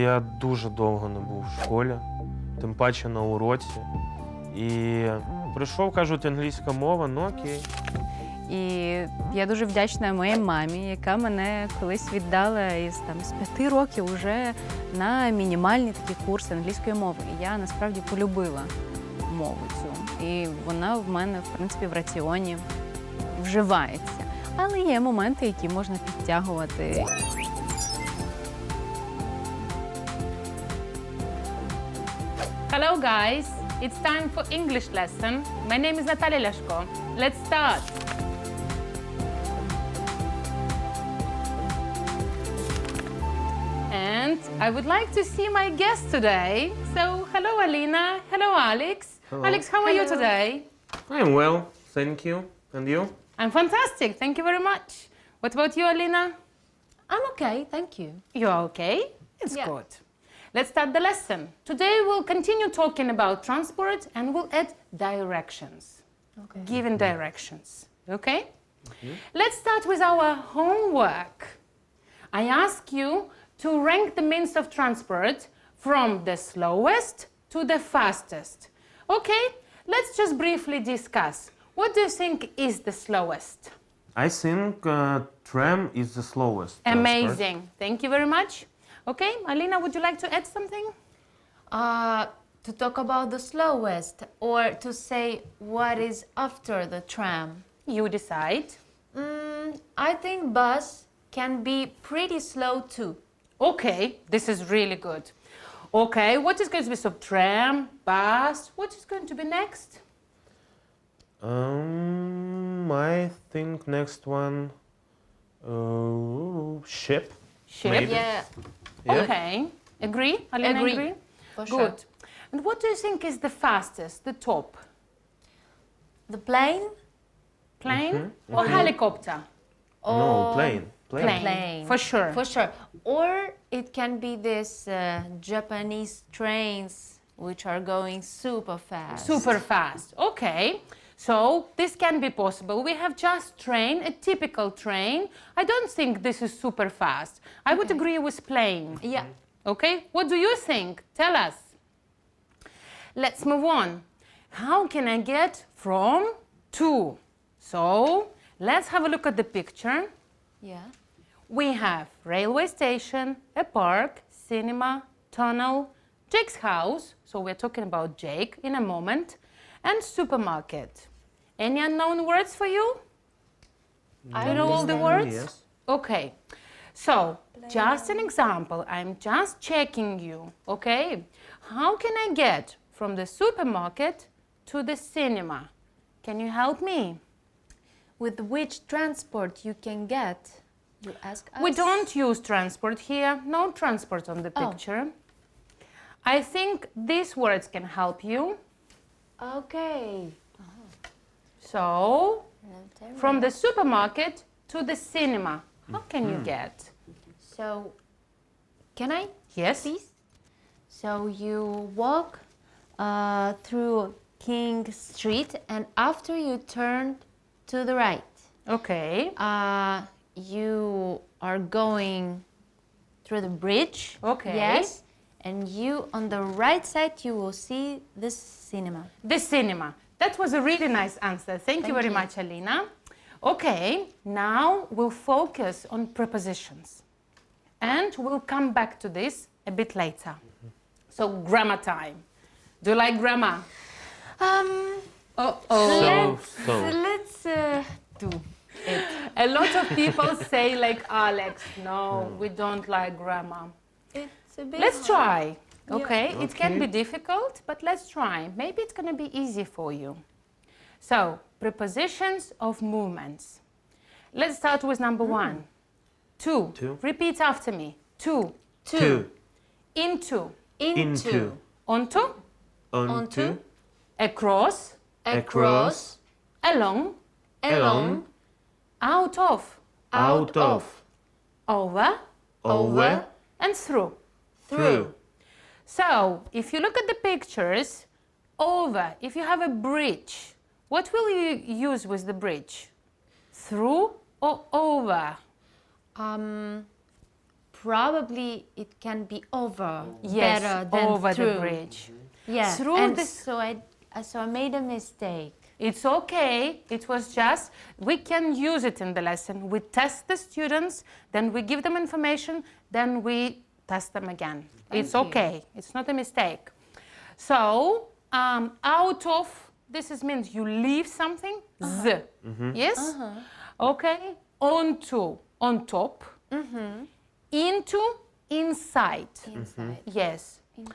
Я дуже довго не був в школі, тим паче на уроці. І прийшов, кажуть, англійська мова, ну окей. І я дуже вдячна моїй мамі, яка мене колись віддала із там з п'яти років уже на мінімальні такі курси англійської мови. І я насправді полюбила мову цю. І вона в мене, в принципі, в раціоні вживається. Але є моменти, які можна підтягувати. Hello, guys. It's time for English lesson. My name is Natalia Leszko. Let's start. And I would like to see my guest today. So, hello, Alina. Hello, Alex. Hello. Alex, how are you today? I'm well, thank you. And you? I'm fantastic. Thank you very much. What about you, Alina? I'm okay, thank you. You're okay? It's Yeah. good. Let's start the lesson. Today we'll continue talking about transport and we'll add directions. Okay. Given directions. Okay? Let's start with our homework. I ask you to rank the means of transport from the slowest to the fastest. Okay? Let's just briefly discuss. What do you think is the slowest? I think uh, tram is the slowest. transport. Amazing. Thank you very much. Okay, Alina, would you like to add something? Uh, to talk about the slowest or to say what is after the tram. You decide. Mm, I think bus can be pretty slow too. Okay, this is really good. Okay, what is going to be so tram, bus? What is going to be next? Um, I think next one, uh, ship. Ship. Maybe. Yeah, Yeah. Okay, agree? Alina, Agree. agree? for sure. Good. And what do you think is the fastest, the top? The plane Plane or helicopter? or No, plane. Plane. Plane. Plane. For sure. For sure. Or it can be this uh, Japanese trains which are going super fast. Super fast. Okay. So this can be possible. We have just train, a typical train. I don't think this is super fast. I would agree with plane. Yeah. Okay? What do you think? Tell us. Let's move on. How can I get from to? So let's have a look at the picture. Yeah. We have railway station, a park, cinema, tunnel, Jake's house. So we're talking about Jake in a moment, and supermarket. Any unknown words for you? I Do you know all the words? Yes. Okay. So, just an example. I'm just checking you. Okay. How can I get from the supermarket to the cinema? Can you help me? With which transport you can get? You ask us. We don't use transport here. No transport on the Oh. picture. I think these words can help you. Okay. So, from the supermarket to the cinema, how can you get? So, can I? Yes? Please. So you walk uh, through King Street, and after you turn to the right, Okay. uh, you are going through the bridge. Okay. Yes. And you on the right side, you will see this cinema. The cinema. That was a really nice answer. Thank, you very you. much, Alina. Okay, now we'll focus on prepositions. And we'll come back to this a bit later. So, grammar time. Do you like grammar? Um, Oh, So, let's so. let's uh, do it. A lot of people say, like Alex, no, we don't like grammar. It's a bit. Let's try. Okay, it can be difficult, but let's try. Maybe it's going to be easy for you. So, prepositions of movements. Let's start with number hmm. one. To. To. Repeat after me. To. To. Two. Into. Into. Into. Onto. Onto. Across. Across. Along. Along. Out of. Out of. Over. Over. And through. Through. So, if you look at the pictures, over, if you have a bridge, what will you use with the bridge? Through or over? Um, probably it can be over Yes, better than over through. the bridge. Yeah, Through and the- so I uh, so I made a mistake. It's okay. It was just, we can use it in the lesson. We test the students, then we give them information, then we test them again. it's you. okay. It's not a mistake. So, um, out of, this is means you leave something, z. Yes? Okay. Onto, on top. Into, inside. Inside. Yes. Into.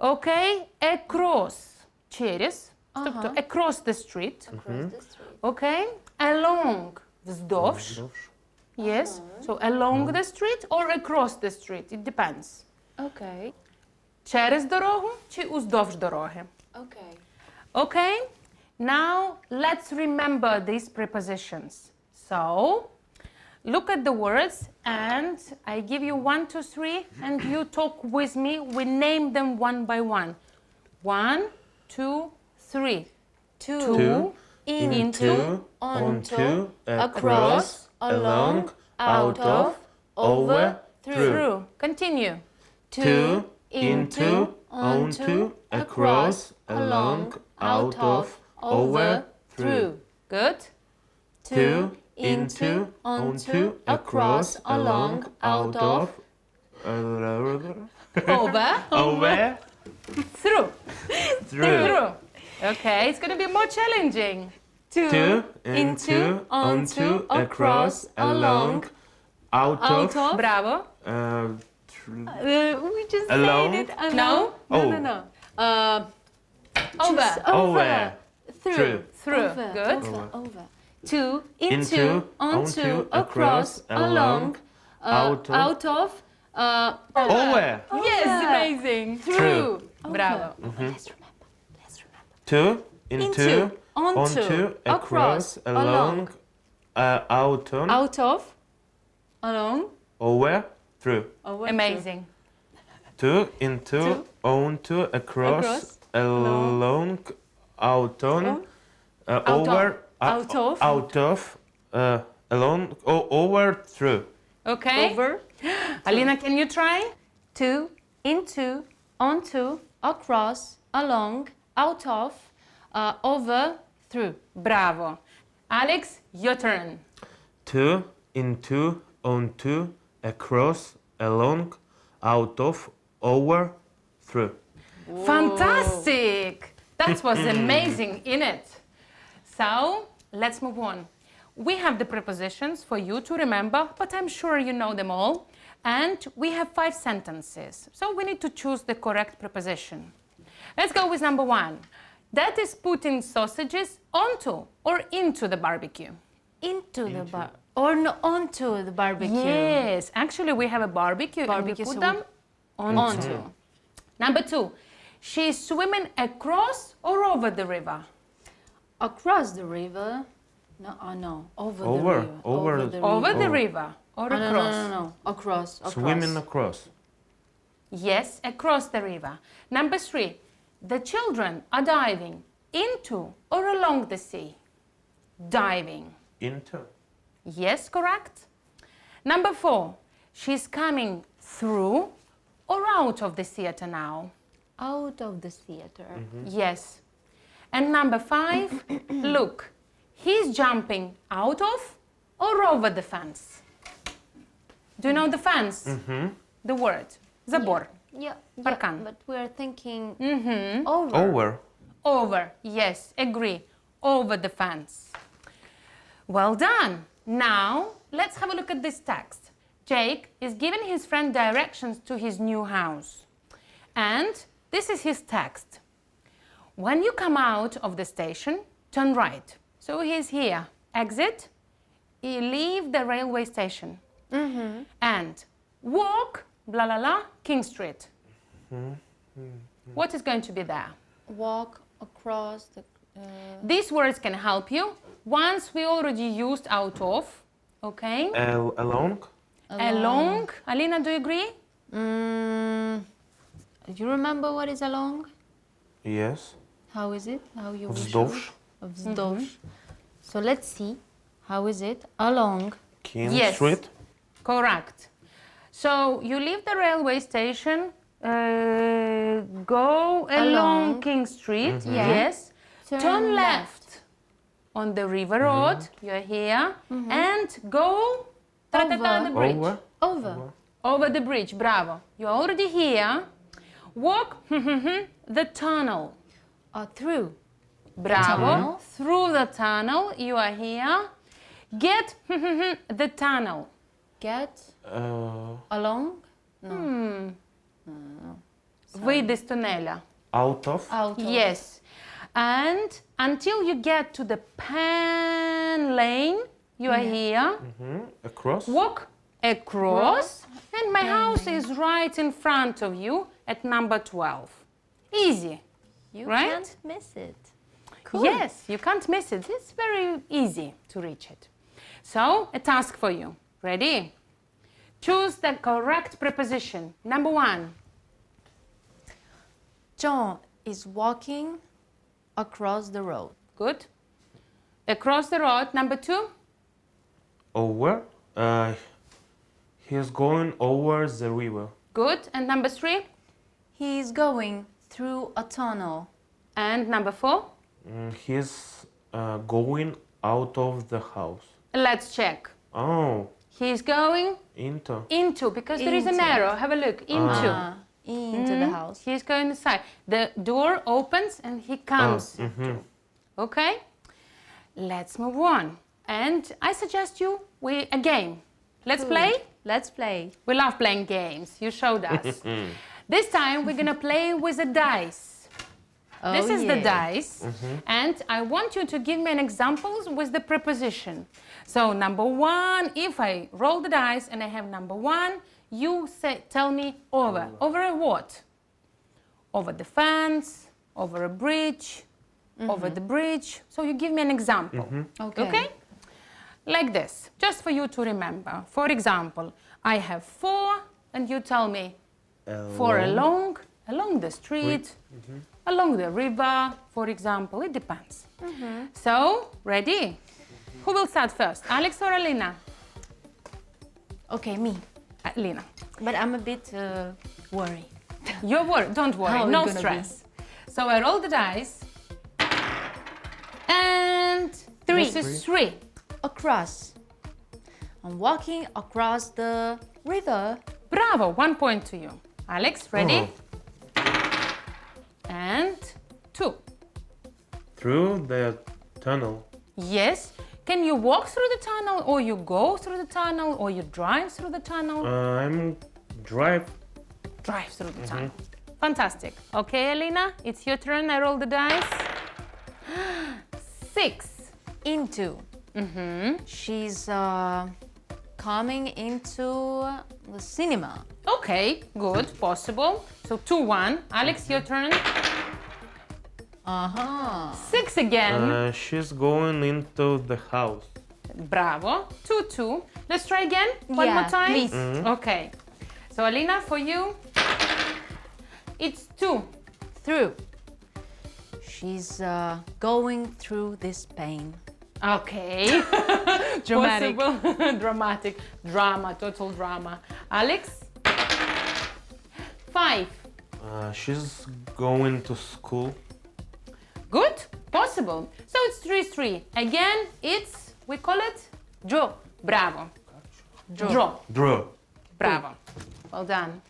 Okay. Across, через. Тобто Ага. across the street. Across the street. Okay. Along, вздовж. Yes. So along the street or across the street. It depends. Okay. Через дорогу чи уздовж дороги. Okay. Okay. Now let's remember these prepositions. So look at the words and I give you one, two, three, and you talk with me. We name them one by one. One, two, three. Two. Two. Into. onto, across, along, out of, over, Through. Continue. Two, into, onto, across, along, out of, over, through. Good. Two, into, onto, across, along, out of, Over. over, Through. through. Through. Okay, it's going to be more challenging. Two, into, onto, across, along, out Out of, of. Bravo. uh, through. Uh, we just Along? said it. Uh, No? No, Oh. no, no. Uh, Over. just Over. Through. Through. Through. Over. Good. Over. Over. Two. Into. Into, onto. onto, across. across, Along. along, uh, out of. Out of. Uh, Over. Yes, Over. amazing. Through. Bravo. Let's remember. Let's remember. Two, into, Into, onto, onto, across, across, along, uh, out on, Out of. Along. over, through. Over. Amazing. Two, into, Two. onto, across, Across, along, out on, On. uh, Out of, over, uh, out of. out of, uh, along, o- over, through. Okay. Over. Alina, can you try? To. Into. Onto. Across. Along. Out of. Uh, over. Through. Bravo. Alex, your turn. Two, into, onto, across, along, out of, over, through. Fantastic! That was amazing, in it? So let's move on. We have the prepositions for you to remember, but I'm sure you know them all. And we have five sentences. So we need to choose the correct preposition. Let's go with number one. That is putting sausages onto or into the barbecue. Into, the bar. Or no, onto the barbecue. Yes, actually, we have a barbecue, Barbecue, and we so put them onto. onto. Number two, she's swimming across or over the river. Across the river. No, oh no. Over, Over, the river. over- the Over river. the Oh. river or Oh, no, across. no, no, no. Across. across. Swimming across. Yes, across the river. Number three, the children are diving into or along the sea. Diving. Into. Yes, correct. Number four, she's coming through or out of the theater now. Out of the theater. Yes. And number five, look, he's jumping out of or over the fence. Do you know the fence? The word. Забор. Yeah. yeah, Parkan. But we're thinking Mm-hmm. over. Over. Over. Yes, agree. Over the fence. Well done. Now, let's have a look at this text. Jake is giving his friend directions to his new house. And this is his text. When you come out of the station, turn right. So he's here. Exit. You leave the railway station. And walk, blah, blah, blah, King Street. Mm-hmm. What is going to be there? Walk across the. Uh... These words can help you. Once we already used out of, okay? Al- along? Along. Along. Alina, do you agree? Mm, you remember what is along? Yes. How is it? How you wish Wzdłuż. it? Wzdłuż. Mm-hmm. So let's see. How is it? Along. King Yes. Street? Correct. So you leave the railway station, uh, go along, Along. King Street. Yeah. Yes. Turn Turn left. left on the river road. You're here. And go Over. the bridge. Over. Over. Over the bridge. Bravo. You're already here. Walk the tunnel. Uh, through. Bravo. tunnel. Through the tunnel. You are here. Get the tunnel. Get Uh, along. Вийди з тунеля. out of. Out. of. Yes. And until you get to the pan lane, you are here. Mhm. Across. Walk across, and my house is right in front of you at number 12. Easy. You Right? can't miss it. Yes, you can't miss it. It's very easy to reach it. So, a task for you. Ready? Choose the correct preposition. Number one. John is walking across the road. Good. Across the road. Number two. Over. Uh, he's going over the river. Good. And number three. He is going through a tunnel. And number four. Mm, he's uh, going out of the house. Let's check. Oh, He's going into. into because there is an Into. arrow. Have a look. Into. Ah, into the house. He's going inside. The door opens and he comes. Mhm. Okay? Let's move on. And I suggest you we a game. Let's play. Let's play. We love playing games. You showed us. this time we're gonna play with a dice. Oh, this is the yeah. dice, and I want you to give me an examples with the preposition. So number one, if I roll the dice and I have number one, you say, tell me over. Over a what? Over the fence, over a bridge, over mm-hmm. the bridge. So you give me an example. Mm-hmm. Okay. Okay? Like this, just for you to remember. For example, I have four, and you tell me for along, along the street, mm-hmm. along the river, for example. It depends. So, ready? Who will start first, Alex or Alina? Okay, me. Alina. But I'm a bit uh, worried. You're worried. Don't worry. How it no gonna be? stress. So I roll the dice. And Three. This is three. Across. I'm walking across the river. Bravo. One point to you. Alex, ready? Oh. And two. Through the tunnel. Yes. Can you walk through the tunnel, or you go through the tunnel, or you drive through the tunnel? Uh, I'm drive. drive through the tunnel. Fantastic. Okay, Alina, it's your turn. I roll the dice. Six. Into. Mm-hmm. She's uh, coming into the cinema. Okay, good, possible. So two, one. Alex, your turn. Uh huh. Six again. Uh, she's going into the house. Bravo. Two, two. Let's try again. One Yeah, more time. please. Okay. So Alina, for you, it's two. Through. She's uh, going through this pain. Okay. Dramatic. Possible. Dramatic. Drama, total drama. Alex? Five. Uh, she's going to school. Good? Possible. So it's 3 3. Again, it's, we call it draw. Bravo. Draw. Draw. Bravo. Well done.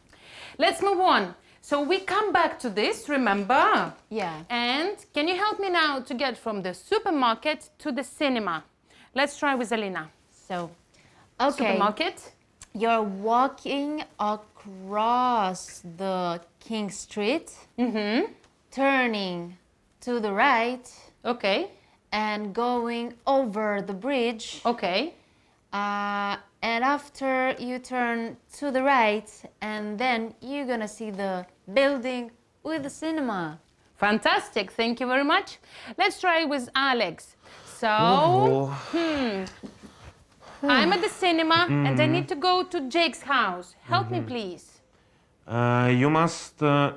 Let's move on. So we come back to this, remember? Yeah. And can you help me now to get from the supermarket to the cinema? Let's try with Alina. So, okay. Supermarket. You're walking across the King Street, Mm-hmm. turning to the right, Okay. and going over the bridge. Okay. Uh, and after you turn to the right, and then you're gonna see the building with the cinema. Fantastic. Thank you very much. Let's try with Alex. So Oh, I'm at the cinema and I need to go to Jake's house. Help me, please. Uh, you must uh,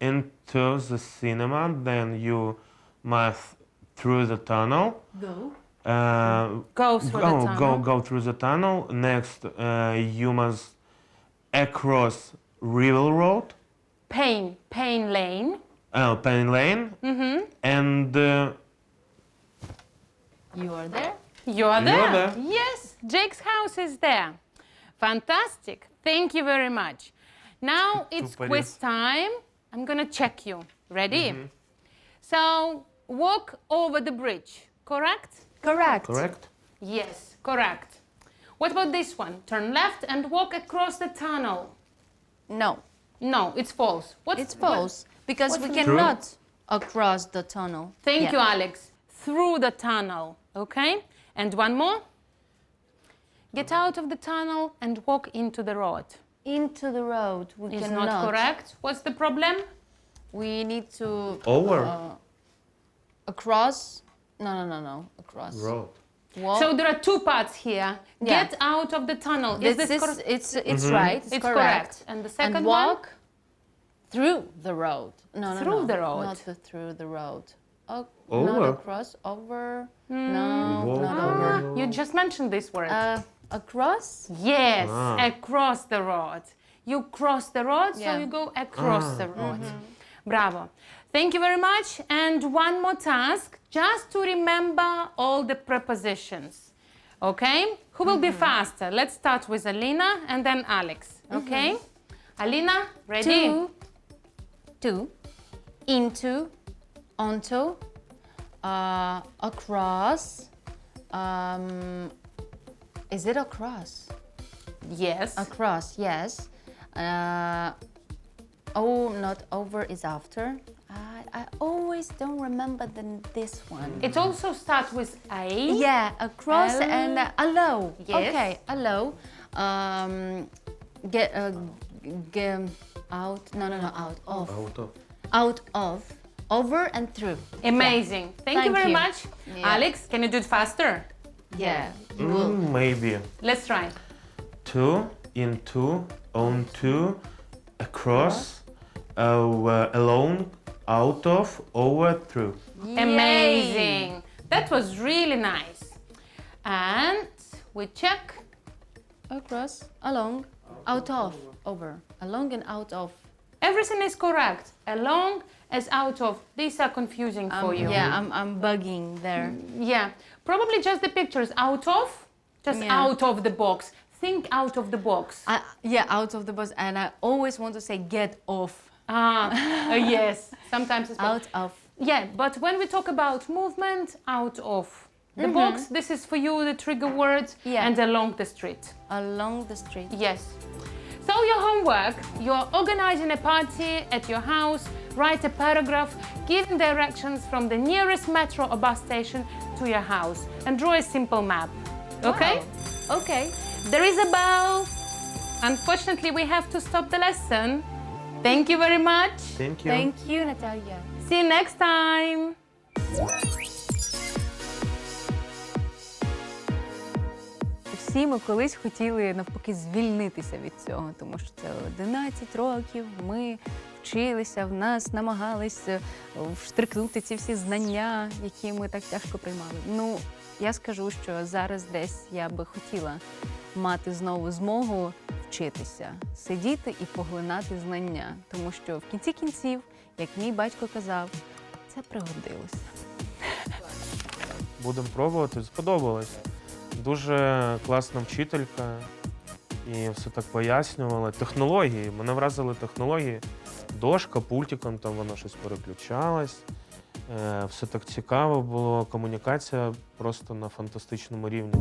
enter the cinema, then you must through the tunnel. Go. Uh, Go through go, the tunnel. go, go through the tunnel. Next, uh, you must across River Road, Pain, Pain Lane. uh, Penny Lane, Mm-hmm. and uh, You are there. You are there. are there. Yes, Jake's house is there. Fantastic. Thank you very much. Now it's Super quiz yes. time. I'm gonna check you. Ready? Mm-hmm. So walk over the bridge. Correct? Correct. correct. Yes, correct. What about this one? Turn left and walk across the tunnel. No, No, it's false. What's it's what- false because we what's True. cannot across the tunnel. Thank Yeah. you, Alex. Through the tunnel, okay? And one more. Get out of the tunnel and walk into the road. Into the road. We Is cannot. not correct. What's the problem? We need to Over uh, across. No, no, no, no. Across. road. Walk. So there are two parts here. Yeah. Get out of the tunnel. this, is this is correct? it's it's right. It's, It's correct. correct. And the second and one? walk through the road. No, no, Through no. the road. Not the, through the road. Oh, Over. Not across. Over. Hmm. No, Walk. not over. You just mentioned this word. Uh, across. yes, Ah. across the road. You cross the road, so Yeah. you go across Ah. the road. Bravo. Thank you very much. And one more task, just to remember all the prepositions. Okay? Who will be faster? Let's start with Alina and then Alex. Okay? Alina, ready? To. To. Into. Onto. Uh, across. Um, is it across? Yes. Across, yes. Uh, oh, not over is after. I, I always don't remember the, this one. It also starts with A. Yeah, across L. and uh, allow. Yes. Okay, allow. Um, get uh, get out. No, no, no, out of. Out of. Out of. Over and through. Amazing. Thank, you Thank very you. much. Yeah. Alex, can you do it faster? Yeah. You will. Mm, maybe. Let's try. two into, onto, across, uh, alone, out of, over, through. Amazing. That was really nice. And we check. Across, along, out of, over. Along and out of. Everything is correct. Along as out of. These are confusing for Um, you. Yeah, I'm, I'm bugging there. Yeah. Probably just the pictures out of, just Yeah. out of the box. Think out of the box. I, yeah, out of the bus. And I always want to say get off. Ah, uh, yes. Sometimes it's Out of. Yeah, but when we talk about movement, out of the box, this is for you the trigger words Yeah. and along the street. Along the street. Yes. So your homework, you're organizing a party at your house, write a paragraph, giving directions from the nearest metro or bus station to your house and draw a simple map. Okay? Okay. There is a bell. Unfortunately, we have to stop the lesson. Thank you very much. Thank you. Thank you, Natalia. See you next time. Всі ми колись хотіли навпаки звільнитися від цього, тому що це 11 років. Ми вчилися, в нас намагалися вштрикнути ці всі знання, які ми так тяжко приймали. Ну, я скажу, що зараз десь я би хотіла мати знову змогу вчитися, сидіти і поглинати знання, тому що в кінці кінців, як мій батько казав, це пригодилося. Будемо пробувати. Сподобалось. Дуже класна вчителька. І все так пояснювала. Технології. Мене вразили технології. Дошка, пультиком там воно щось переключалось. Е, Все так цікаво було. Комунікація просто на фантастичному рівні.